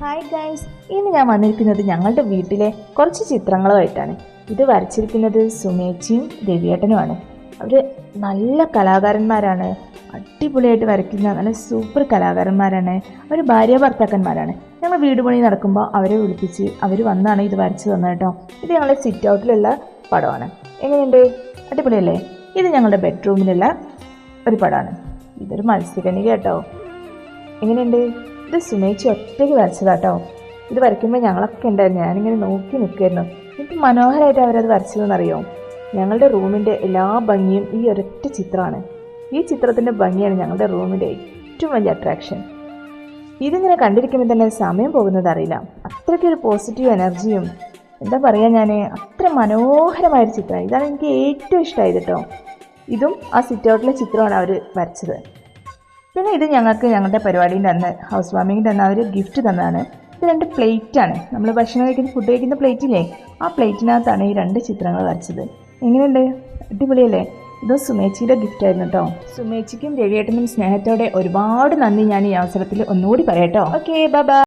Hi guys ഇന്ന് ഞാൻ വന്നിരിക്കുന്നത് ഞങ്ങളുടെ വീട്ടിലെ കുറച്ച് ചിത്രങ്ങളുമായിട്ടാണ്. ഇത് വരച്ചിരിക്കുന്നത് സുമേച്ചിയും രവിയേട്ടനുമാണ്. അവർ നല്ല കലാകാരന്മാരാണ്. അടിപൊളിയായിട്ട് വരയ്ക്കുന്ന നല്ല സൂപ്പർ കലാകാരന്മാരാണ്. അവർ ഭാര്യ ഭർത്താക്കന്മാരാണ്. ഞങ്ങൾ വീട് പണി നടക്കുമ്പോൾ അവരെ വിളിപ്പിച്ച് അവർ വന്നാണ് ഇത് വരച്ച് തന്നത് കേട്ടോ. ഇത് ഞങ്ങളുടെ സിറ്റ് ഔട്ടിലുള്ള പടമാണ്. എങ്ങനെയുണ്ട്? അടിപൊളിയല്ലേ? ഇത് ഞങ്ങളുടെ ബെഡ്റൂമിലുള്ള ഒരു പടമാണ്. ഇതൊരു മത്സ്യകനിക കേട്ടോ. എങ്ങനെയുണ്ട്? ഇത് സുമേച്ചി ഒറ്റയ്ക്ക് വരച്ചതാട്ടോ. ഇത് വരയ്ക്കുമ്പോൾ ഞങ്ങളൊക്കെ ഉണ്ടായിരുന്നു. ഞാനിങ്ങനെ നോക്കി നിൽക്കുമായിരുന്നു എനിക്ക് മനോഹരമായിട്ട് അവരത് വരച്ചതെന്നറിയോ? ഞങ്ങളുടെ റൂമിന്റെ എല്ലാ ഭംഗിയും ഈ ഒരൊറ്റ ചിത്രമാണ്. ഈ ചിത്രത്തിന്റെ ഭംഗിയാണ് ഞങ്ങളുടെ റൂമിന്റെ ഏറ്റവും വലിയ അട്രാക്ഷൻ ഇതിങ്ങനെ കണ്ടിരിക്കുമ്പോൾ തന്നെ സമയം പോകുന്നത് അറിയില്ല. അത്രയ്ക്കൊരു പോസിറ്റീവ് എനർജിയും എന്താ പറയുക ഞാൻ അത്ര മനോഹരമായൊരു ചിത്രമാണ്. ഇതാണ് എനിക്ക് ഏറ്റവും ഇഷ്ടമായത് കേട്ടോ. ഇതും ആ സിറ്റ് ഔട്ടിലെ ചിത്രമാണ് അവർ വരച്ചത്. പിന്നെ ഇത് ഞങ്ങൾക്ക് ഞങ്ങളുടെ പരിപാടീന്റെ അന്ന് ഹൗസ് വാമിങ്ങിന്റെ അന്ന് അവർ ഗിഫ്റ്റ് തന്നതാണ്. ഇത് രണ്ട് പ്ലേറ്റാണ് നമ്മൾ ഭക്ഷണം കഴിക്കുന്ന ഫുഡ് കഴിക്കുന്ന പ്ലേറ്റില്ലേ ആ പ്ലേറ്റിനകത്താണ് ഈ രണ്ട് ചിത്രങ്ങൾ വരച്ചത്. എങ്ങനെയുണ്ട്? അടിപൊളിയല്ലേ? ഇത് സുമേച്ചിയുടെ ഗിഫ്റ്റ് ആയിരുന്നു കേട്ടോ സുമേച്ചിക്കും രവിയേട്ടനും സ്നേഹത്തോടെ ഒരുപാട് നന്ദി ഞാൻ ഈ അവസരത്തിൽ ഒന്നുകൂടി പറയാം കേട്ടോ ഓക്കെ ബൈ